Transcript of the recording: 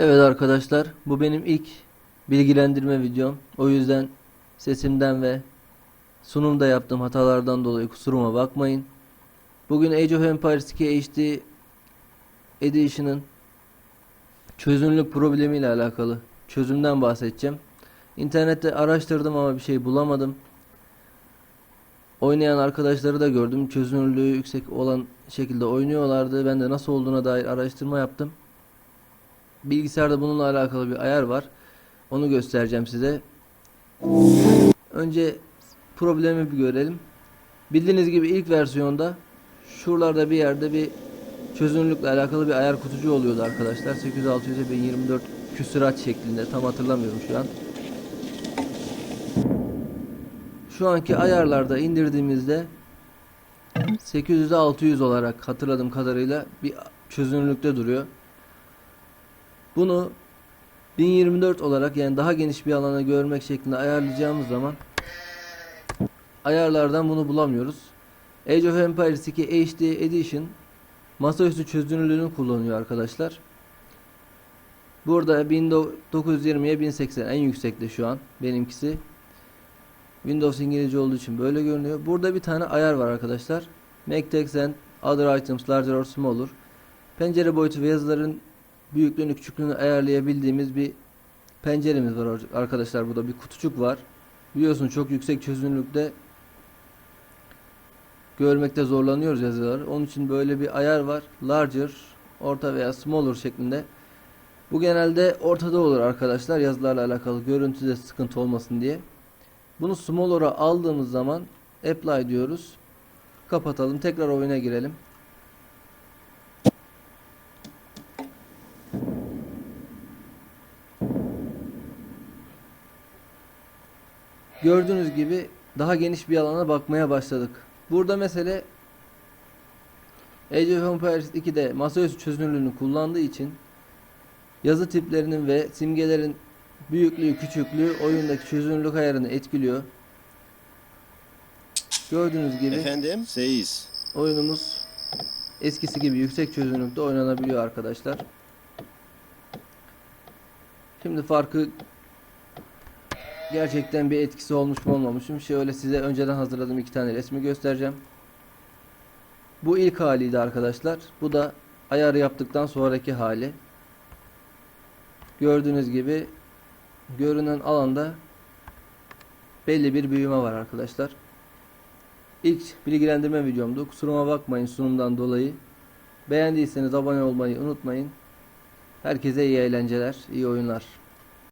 Evet arkadaşlar, bu benim ilk bilgilendirme videom. O yüzden sesimden ve sunumda yaptığım hatalardan dolayı kusuruma bakmayın. Bugün Age of Empires 2 HD Edition'ın çözünürlük problemiyle alakalı çözümden bahsedeceğim. İnternette araştırdım ama bir şey bulamadım. Oynayan arkadaşları da gördüm. Çözünürlüğü yüksek olan şekilde oynuyorlardı. Ben de nasıl olduğuna dair araştırma yaptım. Bilgisayarda bununla alakalı bir ayar var. Onu göstereceğim size. Önce problemi bir görelim. Bildiğiniz gibi ilk versiyonda şuralarda bir yerde bir çözünürlükle alakalı bir ayar kutucu oluyordu arkadaşlar. 8600'e 1024 küsurat şeklinde tam hatırlamıyorum şu an. Şu anki ayarlarda indirdiğimizde 800'e 600 olarak hatırladığım kadarıyla bir çözünürlükte duruyor. Bunu 1024 olarak yani daha geniş bir alana görmek şeklinde ayarlayacağımız zaman ayarlardan bunu bulamıyoruz. Age of Empires 2 HD Edition masaüstü çözünürlüğünü kullanıyor arkadaşlar. Burada 1920'ye 1080 en yüksekte şu an benimkisi. Windows İngilizce olduğu için böyle görünüyor. Burada bir tane ayar var arkadaşlar. Make text and other items larger or smaller. Pencere boyutu ve yazıların büyüklüğünü küçüklüğünü ayarlayabildiğimiz bir penceremiz var arkadaşlar. Burada bir kutucuk var. Biliyorsun çok yüksek çözünürlükte görmekte zorlanıyoruz yazıları. Onun için böyle bir ayar var. Larger, orta veya smaller şeklinde. Bu genelde ortada olur arkadaşlar yazılarla alakalı görüntüde sıkıntı olmasın diye. Bunu smaller'a aldığımız zaman apply diyoruz. Kapatalım. Tekrar oyuna girelim. Gördüğünüz gibi daha geniş bir alana bakmaya başladık. Burada mesele Age of Empires 2'de masaüstü çözünürlüğünü kullandığı için yazı tiplerinin ve simgelerin büyüklüğü küçüklüğü oyundaki çözünürlük ayarını etkiliyor. Gördüğünüz gibi Efendim? Seyiz. oyunumuz eskisi gibi yüksek çözünürlükte oynanabiliyor arkadaşlar. Şimdi farkı gerçekten bir etkisi olmuş mu olmamış mı? Şöyle size önceden hazırladığım iki tane resmi göstereceğim. Bu ilk haliydi arkadaşlar. Bu da ayarı yaptıktan sonraki hali. Gördüğünüz gibi görünen alanda belli bir büyüme var arkadaşlar. İlk bilgilendirme videomdu. Kusuruma bakmayın sunumdan dolayı. Beğendiyseniz abone olmayı unutmayın. Herkese iyi eğlenceler, iyi oyunlar.